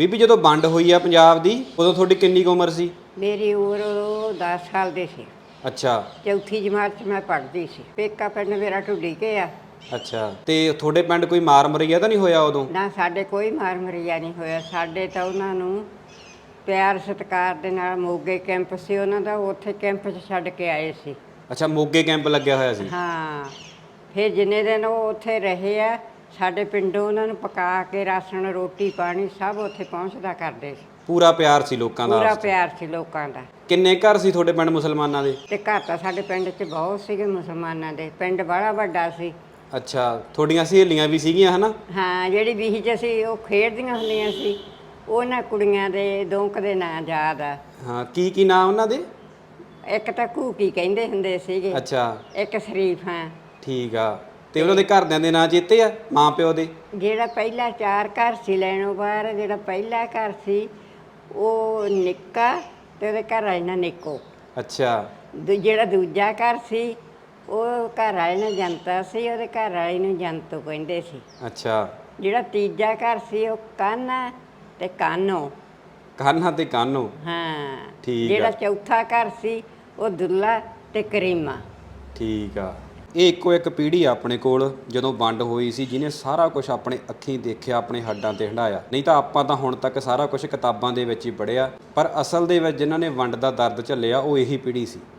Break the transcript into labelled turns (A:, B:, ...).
A: ਬੀਬੀ ਜਦੋਂ ਵੰਡ ਹੋਈ ਆ ਪੰਜਾਬ ਦੀ ਉਦੋਂ ਤੁਹਾਡੀ ਕਿੰਨੀ ਕੁ ਉਮਰ ਸੀ?
B: ਮੇਰੀ ਉਮਰ ਉਦੋਂ 10 ਸਾਲ ਦੀ ਸੀ।
A: ਅੱਛਾ।
B: ਚੌਥੀ ਜਮਾਤ 'ਚ ਮੈਂ ਪੜ੍ਹਦੀ ਸੀ। ਪੇਕਾ ਪਿੰਡ ਮੇਰਾ ਢੁੱਡੀ ਕੇ ਆ।
A: ਅੱਛਾ। ਤੇ ਤੁਹਾਡੇ ਪਿੰਡ ਕੋਈ ਮਾਰ ਮਰਈਆ ਤਾਂ ਨਹੀਂ ਹੋਇਆ ਉਦੋਂ?
B: ਨਾ ਸਾਡੇ ਕੋਈ ਮਾਰ ਮਰਿਆ ਨਹੀਂ ਹੋਇਆ। ਸਾਡੇ ਤਾਂ ਉਹਨਾਂ ਨੂੰ ਪਿਆਰ ਸਤਿਕਾਰ ਦੇ ਨਾਲ ਮੋਗੇ ਕੈਂਪ ਸੀ। ਉਹਨਾਂ ਦਾ ਉੱਥੇ ਕੈਂਪ 'ਚ ਛੱਡ ਕੇ ਆਏ ਸੀ।
A: ਅੱਛਾ ਮੋਗੇ ਕੈਂਪ ਲੱਗਿਆ ਹੋਇਆ ਸੀ?
B: ਹਾਂ। ਫਿਰ ਜਿੰਨੇ ਦਿਨ ਉਹ ਉੱਥੇ ਰਹੇ ਆ ਸਾਡੇ ਪਿੰਡੋਂ ਉਹਨਾਂ ਨੂੰ ਪਕਾ ਕੇ ਰਾਸ਼ਨ ਰੋਟੀ ਪਾਣੀ ਸਭ ਉੱਥੇ ਪਹੁੰਚਦਾ ਕਰਦੇ ਸੀ।
A: ਪੂਰਾ ਪਿਆਰ ਸੀ ਲੋਕਾਂ ਦਾ
B: ਪੂਰਾ। ਪਿਆਰ ਸੀ ਲੋਕਾਂ ਦਾ।
A: ਕਿੰਨੇ ਘਰ ਸੀ ਤੁਹਾਡੇ ਪਿੰਡ ਮੁਸਲਮਾਨਾਂ ਦੇ?
B: ਤੇ ਘਰ ਤਾਂ ਸਾਡੇ ਪਿੰਡ 'ਚ ਬਹੁਤ ਸੀਗੇ ਮੁਸਲਮਾਨਾਂ ਦੇ। ਪਿੰਡ ਬੜਾ ਵੱਡਾ ਸੀ।
A: ਅੱਛਾ ਤੁਹਾਡੀਆਂ ਸਹੇਲੀਆਂ ਵੀ ਸੀਗੀਆਂ ਹਨਾ?
B: ਹਾਂ ਜਿਹੜੀ ਬੀਹੀ 'ਚ ਸੀ ਉਹ ਖੇਡਦੀਆਂ ਹੁੰਦੀਆਂ ਸੀ। ਉਹਨਾਂ ਕੁੜੀਆਂ ਦੇ ਦੋਂਕ ਦੇ ਨਾਂ ਯਾਦ ਆ।
A: ਹਾਂ ਕੀ ਕੀ ਨਾਮ ਉਹਨਾਂ ਦੇ?
B: ਇੱਕ ਤਾਂ ਘੂਕੀ ਕਹਿੰਦੇ ਹੁੰਦੇ ਸੀਗੇ।
A: ਅੱਛਾ।
B: ਇੱਕ ਸ਼ਰੀਫ ਹਾਂ
A: ਠੀਕ ਆ। ਤੇ ਉਹਨਾਂ ਦੇ ਘਰਦਿਆਂ ਦੇ ਨਾਂ ਚੇਤੇ ਆ ਮਾਂ ਪਿਓ ਦੇ?
B: ਜਿਹੜਾ ਪਹਿਲਾ ਚਾਰ ਘਰ ਸੀ ਲੈਣੋਂ ਬਾਹਰ ਜਿਹੜਾ ਪਹਿਲਾ ਘਰ ਸੀ ਉਹ ਨਿੱਕਾ ਤੇ ਉਹਦੇ ਘਰ ਨਾਲ ਨਿੱਕੋ।
A: ਅੱਛਾ।
B: ਦੂ- ਜਿਹੜਾ ਦੂਜਾ ਘਰ ਸੀ ਉਹ ਘਰ ਵਾਲੇ ਨਾਲ ਜਨਤਾ ਸੀ ਉਹਦੇ ਘਰ ਵਾਲੇ ਨੂੰ ਜੰਤੋ ਕਹਿੰਦੇ ਸੀ।
A: ਅੱਛਾ।
B: ਜਿਹੜਾ ਤੀਜਾ ਘਰ ਸੀ ਉਹ ਕਾਨਾ ਤੇ ਕਾਨੋ।
A: ਕਾन्हा ਤੇ ਕਾਨੋ?
B: ਹਾਂ।
A: ਠੀਕ
B: ਜਿਹੜਾ। ਚੌਥਾ ਘਰ ਸੀ ਉਹ ਦੁੱਲਾ ਤੇ ਕਰੀਮਾ।
A: ਠੀਕ ਆ। ਇਹ ਇੱਕੋ ਇੱਕ ਪੀੜ੍ਹੀ ਆ ਆਪਣੇ ਕੋਲ ਜਦੋਂ ਵੰਡ ਹੋਈ ਸੀ, ਜਿਹਨੇ ਸਾਰਾ ਕੁਝ ਆਪਣੇ ਅੱਖੀਂ ਦੇਖਿਆ, ਆਪਣੇ ਹੱਡਾਂ ਤੇ ਹੰਢਾਇਆ। ਨਹੀਂ ਤਾਂ ਆਪਾਂ ਤਾਂ ਹੁਣ ਤੱਕ ਸਾਰਾ ਕੁਝ ਕਿਤਾਬਾਂ ਦੇ ਵਿੱਚ ਹੀ ਪੜ੍ਹਿਆ, ਪਰ ਅਸਲ ਦੇ ਵਿੱਚ ਜਿਨ੍ਹਾਂ ਨੇ ਵੰਡ ਦਾ ਦਰਦ ਝੱਲਿਆ, ਉਹ ਇਹੀ ਪੀੜ੍ਹੀ ਸੀ।